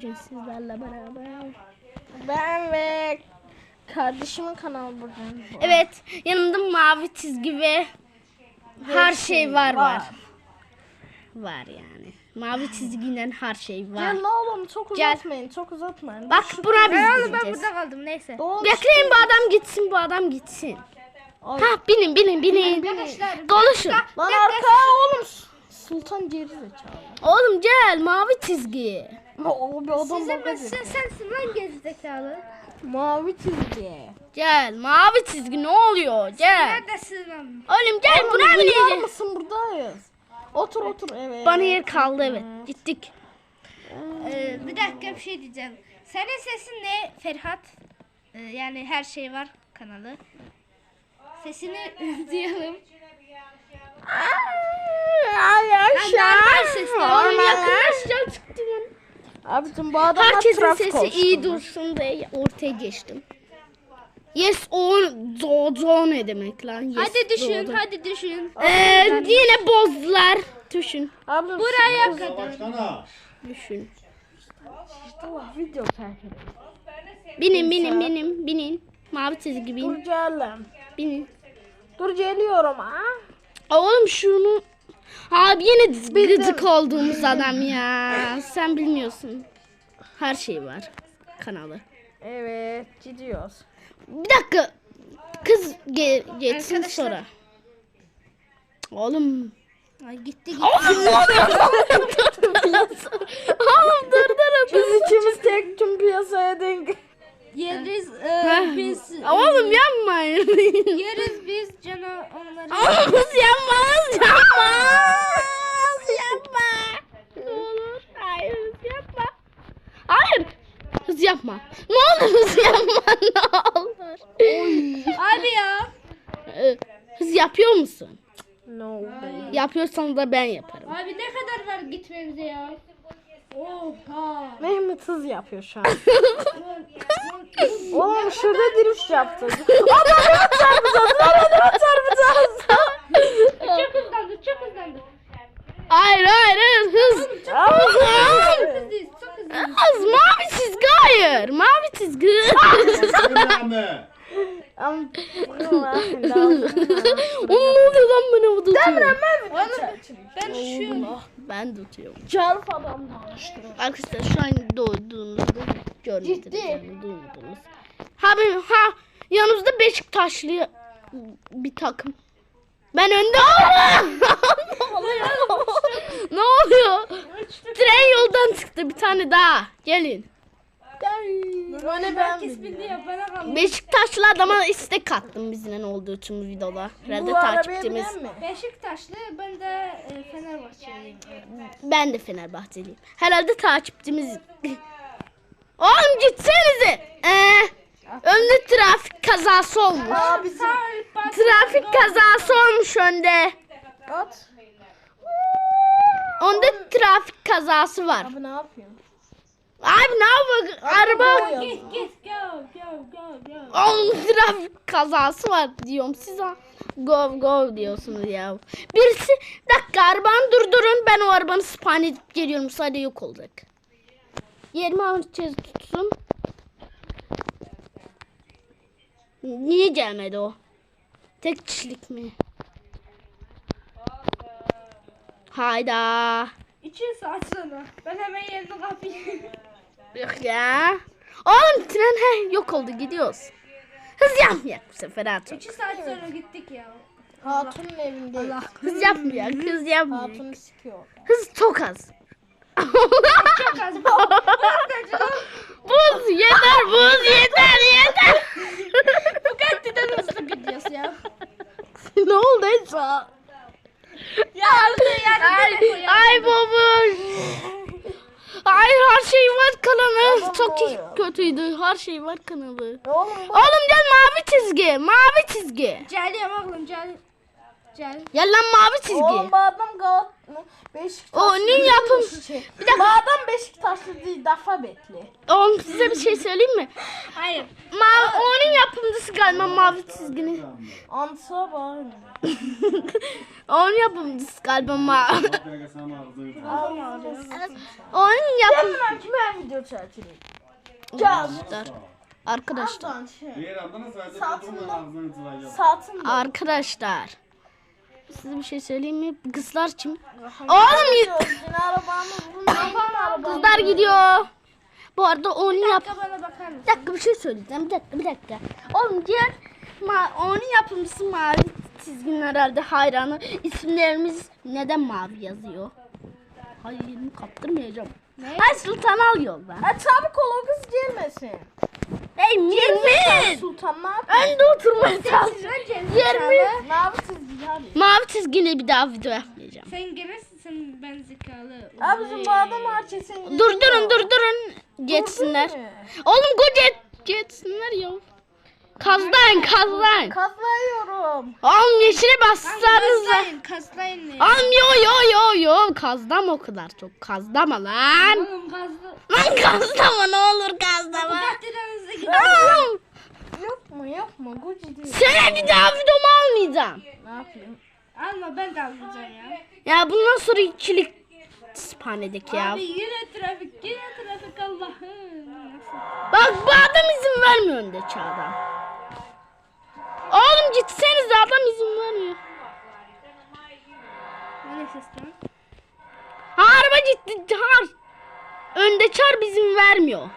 Sizlerle beraber. Ben ve kardeşimin kanalı burada. Evet yanımda mavi çizgi ve her şey var var. Var yani. Mavi çizgiyle her şey var. Gel ne oğlum çok Gel. uzatmayın çok uzatmayın. Bak buna biz Ben gideceğiz. burada kaldım neyse. Doğru. Bekleyin bu adam gitsin bu adam gitsin. Ay. Ha binin binin binin. Arkadaşlar Konuşun. Lan arka oğlum. Sultan geri zekalı. Oğlum gel mavi çizgi. O bir adam sizin baka sen, sensin lan gerizekalı. Mavi çizgi. Gel mavi çizgi ne oluyor gel. Neredesin lan? Oğlum gel Oğlum, buna mı duyuyor diyeceğim? musun buradayız. Otur otur evet. Bana yer kaldı evet. Gittik. Ee, bir dakika bir şey diyeceğim. Senin sesin ne Ferhat? Ee, yani her şey var kanalı. Sesini duyalım. Ay normal sesle. Oğlum yakınlaşacağım çıktı lan. Abicim bu adamlar Herkesin trafik sesi iyi dursun diye ortaya geçtim. Yes o do, do ne demek lan? Yes, Hadi düşün, doğdu. hadi düşün. Ee, yine bozdular. Düşün. Abicim Buraya kadar. Düşün. Video Binin binin binin binin. Mavi çizgi bin. Dur. Binin. Dur geliyorum ha. Oğlum şunu. Abi yine gıcık olduğumuz adam ya. Sen bilmiyorsun. Her şey var. Kanalı. Evet gidiyoruz. Bir dakika. Kız ge- geçsin Arkadaşlar. sonra. Oğlum. Ay gitti gitti. Oğlum ne oluyor? Oğlum dur dur. Biz ikimiz tek tüm piyasaya denk. Yeriz e, biz Oğlum yapmayın. yeriz biz cana onları. Oğlum yapmaz yapmaz. Yapma. Ne olur. Hayır hız yapma. Hayır. Hız yapma. Ne olur hız yapma. Ne olur. Abi ya. Hız yapıyor musun? No. Yapıyorsan da ben yaparım. Abi ne kadar var gitmemize ya? Oha. Mehmet hız yapıyor şu an. Oğlum şurada drift yaptı. Adamı çarpacağız. Adamı çarpacağız. Çok hızlandı, çok hızlandı. Hayır hayır hayır hız. Hızlıyız, çok hızlıyız. Hız mavi çizgi hayır. Mavi çizgi. Ama Oğlum ne oluyor lan bana bu tutuyor. Ben şu Ben tutuyorum. Çarp adam işte. Arkadaşlar şu an doğduğunuzda görmediniz. Ciddi. Yani, duymadınız. Ha, benim, ha yanımızda Beşiktaşlı bir takım. Ben önde ne oluyor? ne oluyor? Tren yoldan çıktı bir tane daha. Gelin. Ben herkes bildi ya bana kaldı. Beşiktaşlı adama istek attım bizimle olduğu için bu videoda. Herhalde Bu arabaya takipçimiz. binen mi? Beşiktaşlı, ben de e, Fenerbahçeliyim. Ben de Fenerbahçeliyim. Herhalde takipçimiz. Oğlum gitsenize. Ee, önde trafik kazası olmuş. Trafik kazası olmuş önde. at. Onda trafik kazası var. Abi ne yapıyorsun? Abi ne yapıyor? Araba Git git go go go go. Oğlum trafik kazası var diyorum. Siz ha- go go diyorsunuz ya. Birisi bir dakika arabanı durdurun. Ben o arabanı spawn edip geliyorum. Sadece yok olacak. Yerimi alacağız tutsun. Niye gelmedi o? Tek kişilik mi? Hayda. Saat sonra. Ben hemen yerini kapayım. Yok ya. Oğlum tren he, yok oldu gidiyoruz. Hız yapmayak bu sefer hatun. İki saat sonra gittik ya. Hatunun evinde. Hız yapmayak hız yapmayak. Hatunu sikiyor. Hız çok az. Çok az. buz yeter buz yeter yeter. Bu kadar hızlı gidiyoruz ya. ne oldu Esra? ay, ay babuş. Ay her şey var kanalı. Çok iyi, kötüydü. Her şey var kanalı. Oğlum Oğlum gel mavi çizgi. Mavi çizgi. Geliyorum oğlum gel. Gel. Gel lan mavi çizgi. Oğlum bu adam Galat Beşiktaşlı. Onun yapım. Bir dakika. Bu adam Beşiktaşlı değil, Dafa Betli. Oğlum size bir şey söyleyeyim mi? Hayır. Ma onun yapımcısı galiba mavi çizginin. Antığa bağırma. onun yapımcısı galiba. Allah onun yapım. Hemen kime video çekeyim? Arkadaşlar. Arkadaşlar. Şey. Da. Arkadaşlar. Size bir şey söyleyeyim mi? Kızlar kim? Oğlum kızlar gidiyor. Bu arada onu yap. Bir dakika bir şey söyleyeceğim. Bir dakika bir dakika. Oğlum diğer ma onun yapımcısı mavi çizginin herhalde hayranı. İsimlerimiz neden mavi yazıyor? Hayır elimi kaptırmayacağım. Ne? Ay Sultan al yolda. Ha çabuk ol o kız gelmesin. Ey Mirmin. Sultan ne yapıyor? Önde oturmaya çalış. Yerimi. Mavi çizgi hadi. Mavi çizgiyle bir daha video yapmayacağım. Sen gelirsin ben zekalı. Abi bizim bu adam herkesin Dur durun dur durun. Geçsinler. Oğlum go geçsinler ya. Kazlayın kazlayın. Kazlayıyorum. Oğlum yeşile bassanız da. Kaslayın. ne? Oğlum yo yo yo yo. Kazlama o kadar çok. Kazlama lan. Oğlum kazlı. Lan kazlama ne olur kazlama. Bahçelerinize gidin. Oğlum, Yapma yapma Gucci değil. Sana bir daha videomu almayacağım. Ne yapayım? Alma ben de almayacağım ya. Ya bundan sonra ikilik spanedeki ya. Abi yine trafik yine trafik Allah'ım. Bak bu adam izin vermiyor öndeki adam. Oğlum gitseniz adam izin vermiyor. Ne lan? Ha araba gitti. Ha. Önde çar bizim vermiyor.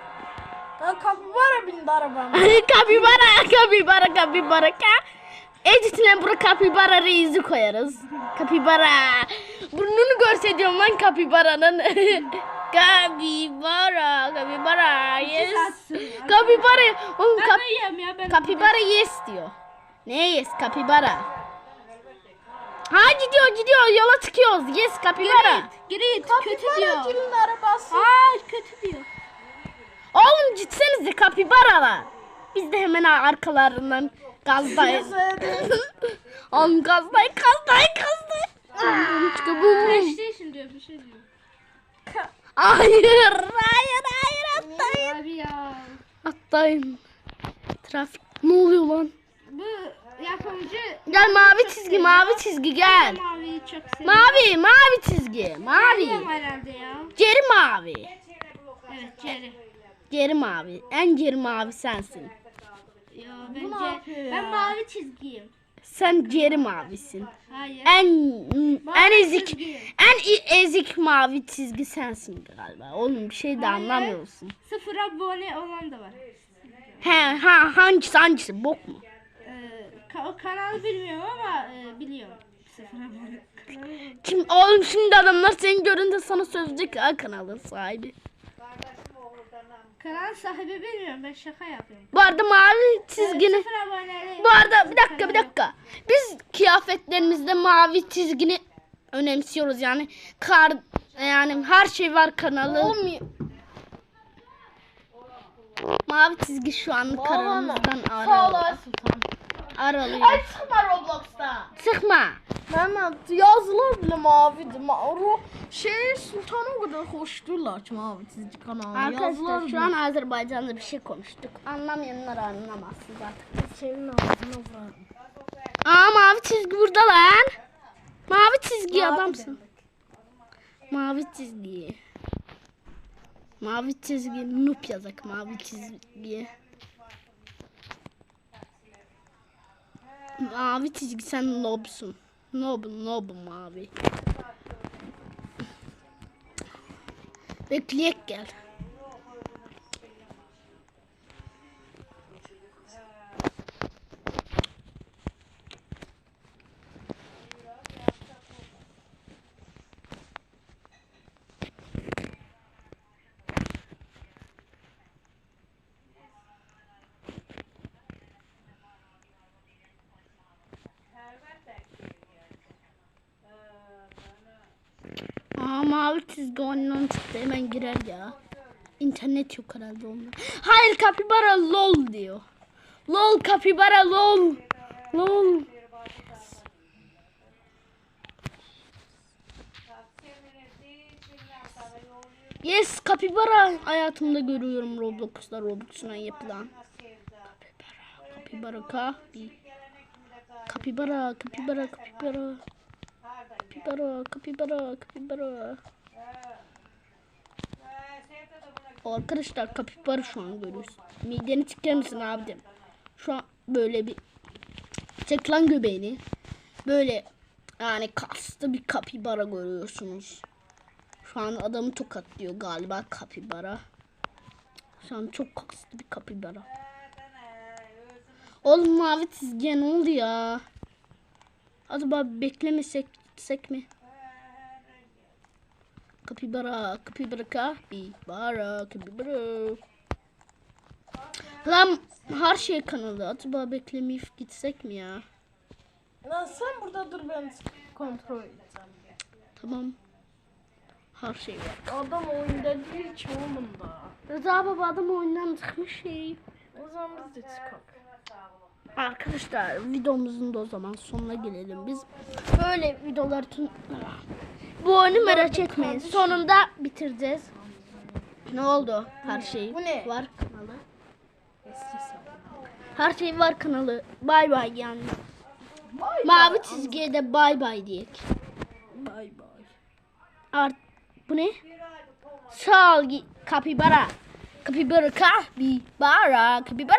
Kapibara bindi arabama. kapibara, kapibara, kapibara. Ka. Editine bura kapibara reisi koyarız. Kapibara. Burnunu görse diyorum lan kapibaranın. kapibara, kapibara, yes. Kapibara. Oğlum kap kapibara yes diyor. Ne yes kapibara? Ha gidiyor gidiyor yola çıkıyoruz. Yes kapibara. Geri git kötü Kapibara diyor. kimin arabası? Aa kötü diyor. Oğlum gitsenize kapibaralar. Biz de hemen arkalarından gazdayız. Oğlum gazdayın gazdayın gazdayın. Çıkı bum. PlayStation diyor bir şey diyor. Hayır hayır hayır atlayın. Abi ya. Atlayın. Trafik ne oluyor lan? Bu yapımcı Gel mavi çizgi mavi çizgi gel. maviyi çok seviyor. Mavi mavi çizgi mavi. Biliyorum herhalde ya. Geri mavi. Evet Jerry. Geri mavi. En geri mavi sensin. Bence ben mavi çizgiyim. Sen geri mavisin. Hayır. En en ezik çizgi. en ezik mavi çizgi sensin galiba. Oğlum bir şey de Hayır. anlamıyorsun. Sıfır abone olan da var. He ha hangisi hangisi bok mu? Ee, ka- o kanalı bilmiyorum ama e, biliyorum. Sıfır abone. Kanalı- Kim oğlum şimdi adamlar seni görünce sana ha kanalın sahibi. Kanal sahibi bilmiyorum ben şaka yapıyorum. Bu arada mavi çizgini aboneli. Bu arada bir dakika bir dakika. Biz kıyafetlerimizde mavi çizgini önemsiyoruz yani. Kar yani her şey var kanalı. Mavi çizgi şu an kanalımızdan Sağ ol aralıyor. ay sıkma Roblox'ta. Sıkma. Mehmet yazılar bile maviydi. Ma ro şey Sultan o kadar hoş diyorlar ki mavi çizgi kanalı. Arkadaşlar şu an Azerbaycan'da bir şey konuştuk. Anlamayanlar anlamazsın zaten. senin ağzına vurarım. Aa mavi çizgi burada lan. Mavi çizgi Mavi adamsın. Mavi çizgi. Mavi çizgi noob yazak mavi çizgi. Mavi çizgi sen nobsun. Nob nob mavi. Bekleyek gel. 400 gonyon çıktı hemen girer ya. İnternet yok herhalde onda. Hayır kapibara lol diyor. Lol kapibara lol. Lol. Yes kapibara hayatımda görüyorum Roblox'ta Roblox'una yapılan. Kapibara kapibara kapibara kapibara kapibara kapibara kapibara kapibara kapibara Arkadaşlar kapibara şu an görüyoruz. Mideni çıkar mısın abim? Şu an böyle bir çek lan göbeğini. Böyle yani kaslı bir kapibara görüyorsunuz. Şu an adamı tokatlıyor galiba kapibara. Şu an çok kaslı bir kapibara. Oğlum mavi çizgiye ne oldu ya? Acaba beklemesek mi? Kapibara, kapibara, kapibara, kapibara. Lan her şey kanalı. Acaba beklemeyip gitsek mi ya? Lan sen burada dur ben kontrol edeceğim. Tamam. Her şey var. Adam oyunda değil ki oğlum da. Rıza baba adam oyundan çıkmış şey. O zaman biz de çıkalım. Arkadaşlar videomuzun da o zaman sonuna gelelim biz. Böyle videolar tüm... Bu oyunu merak etmeyin. Sonunda bitireceğiz. Ne oldu? Her şey Bu ne? var kanalı. Her şey var kanalı. Bay bay yani. Mavi çizgiye de bay bay diyek. Bay bay. Art bu ne? Sal kapibara. Kapibara kapibara kapibara.